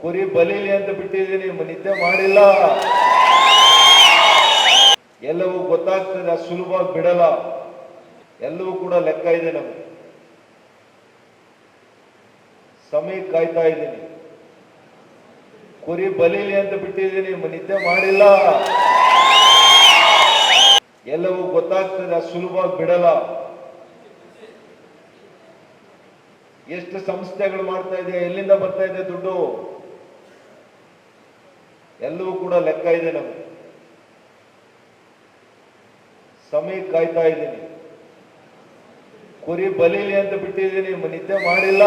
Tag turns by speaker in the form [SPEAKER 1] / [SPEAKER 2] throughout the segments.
[SPEAKER 1] ಕುರಿ ಬಲೀಲಿ ಅಂತ ಬಿಟ್ಟಿದ್ದೀನಿ ನಿದ್ದೆ ಮಾಡಿಲ್ಲ. ಎಲ್ಲವೂ ಗೊತ್ತಾಗ್ತದೆ ಸುಲಭವಾಗಿ ಬಿಡಲ್ಲ. ಎಲ್ಲವೂ ಕೂಡ ಲೆಕ್ಕ ಇದೆ ನಮ್ಗೆ. ಸಮಯ ಕಾಯ್ತಾ ಇದ್ದೀನಿ. ಕುರಿ ಬಲೀಲಿ ಅಂತ ಬಿಟ್ಟಿದ್ದೀನಿ ನಿದ್ದೆ ಮಾಡಿಲ್ಲ. ಎಲ್ಲವೂ ಗೊತ್ತಾಗ್ತದೆ ಸುಲಭವಾಗಿ ಬಿಡಲ್ಲ. ಎಷ್ಟು ಸಂಸ್ಥೆಗಳು ಮಾಡ್ತಾ ಇದೆ ಎಲ್ಲಿಂದ ಬರ್ತಾ ಇದೆ ದುಡ್ಡು? ಎಲ್ಲವೂ ಕೂಡ ಲೆಕ್ಕ ಇದೆ ನಮಗೆ. ಸಮಯ ಕಾಯ್ತಾ ಇದ್ದೀನಿ. ಕುರಿ ಬಲೀಲಿ ಅಂತ ಬಿಟ್ಟಿದ್ದೀನಿ ನಿದ್ದೆ ಮಾಡಿಲ್ಲ.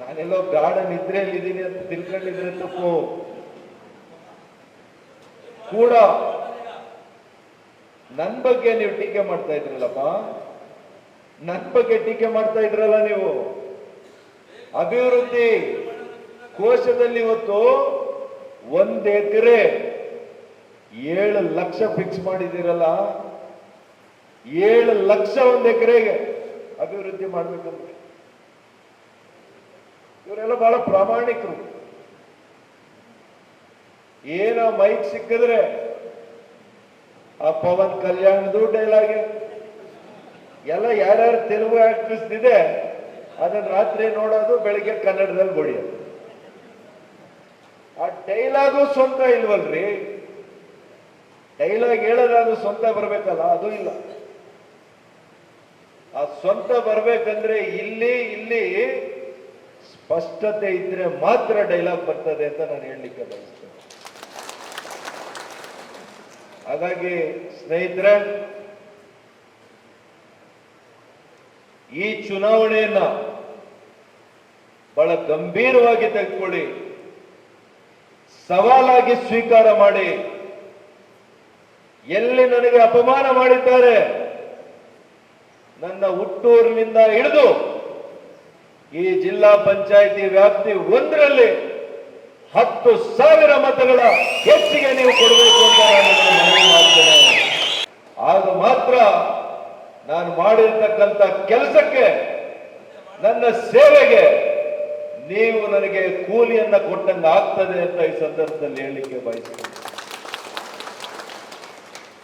[SPEAKER 1] ನಾನೆಲ್ಲೋ ಗಾಢ ನಿದ್ರೆಯಲ್ಲಿ ಇದ್ದೀನಿ ಅಂತ ತಿಳ್ಕೊಂಡಿದ್ರೆ ತಪ್ಪು. ಕೂಡ ನನ್ ಬಗ್ಗೆ ನೀವು ಟೀಕೆ ಮಾಡ್ತಾ ಇದ್ರಲ್ಲಪ್ಪ. ನನ್ ಬಗ್ಗೆ ಟೀಕೆ ಮಾಡ್ತಾ ಇದ್ರಲ್ಲ ನೀವು? ಅಭಿವೃದ್ಧಿ ಕೋಶದಲ್ಲಿ ಇವತ್ತು ಒಂದ್ ಎಕರೆ ಏಳು ಲಕ್ಷ ಫಿಕ್ಸ್ ಮಾಡಿದಿರಲ್ಲ ಏಳು ಲಕ್ಷ ಒಂದ್ ಎಕರೆಗೆ ಅಭಿವೃದ್ಧಿ ಮಾಡ್ಬೇಕಂತ. ಇವರೆಲ್ಲ ಬಹಳ ಪ್ರಾಮಾಣಿಕರು. ಏನೋ ಮೈಕ್ ಸಿಕ್ಕಿದ್ರೆ ಆ ಪವನ್ ಕಲ್ಯಾಣದು ಡೈಲಾಗ್ ಎಲ್ಲ ಯಾರ್ಯಾರು ತೆಲುಗು ಆಕ್ಟ್ರೆಸ್ ಇದೆ ಅದನ್ನ ರಾತ್ರಿ ನೋಡೋದು ಬೆಳಿಗ್ಗೆ ಕನ್ನಡದಲ್ಲಿ ಬಡಿಯೋದು ಆ ಡೈಲಾಗು ಸ್ವಂತ ಇಲ್ವಲ್ರಿ? ಡೈಲಾಗ್ ಹೇಳೋದಾದ್ರು ಸ್ವಂತ ಬರ್ಬೇಕಲ್ಲ, ಅದು ಇಲ್ಲ. ಆ ಸ್ವಂತ ಬರ್ಬೇಕಂದ್ರೆ ಇಲ್ಲಿ ಇಲ್ಲಿ ಸ್ಪಷ್ಟತೆ ಇದ್ರೆ ಮಾತ್ರ ಡೈಲಾಗ್ ಬರ್ತದೆ ಅಂತ ನಾನು ಹೇಳಲಿಕ್ಕೆ ಬಯಸ್ತೇನೆ. ಹಾಗಾಗಿ ಸ್ನೇಹಿತರೆ ಈ ಚುನಾವಣೆಯನ್ನ ಬಹಳ ಗಂಭೀರವಾಗಿ ತೆಗೆದುಕೊಳ್ಳಿ. ಸವಾಲಾಗಿ ಸ್ವೀಕಾರ ಮಾಡಿ. ಎಲ್ಲಿ ನನಗೆ ಅಪಮಾನ ಮಾಡಿದ್ದಾರೆ? ನನ್ನ ಹುಟ್ಟೂರಿನಿಂದ ಹಿಡಿದು ಈ ಜಿಲ್ಲಾ ಪಂಚಾಯಿತಿ ವ್ಯಾಪ್ತಿ ಒಂದರಲ್ಲಿ ಹತ್ತು ಸಾವಿರ ಮತಗಳ ಹೆಚ್ಚಿಗೆ ನೀವು ಕೊಡಬೇಕು ಅಂತ ನಾನು ಮಾಡ್ತೇನೆ. ಆಗ ಮಾತ್ರ ನಾನು ಮಾಡಿರ್ತಕ್ಕಂಥ ಕೆಲಸಕ್ಕೆ, ನನ್ನ ಸೇವೆಗೆ ನೀವು ನನಗೆ ಕೂಲಿಯನ್ನ ಕೊಟ್ಟಂಗೆ ಆಗ್ತದೆ ಅಂತ ಈ ಸಂದರ್ಭದಲ್ಲಿ ಹೇಳಲಿಕ್ಕೆ ಬಯಸ್ತೇನೆ.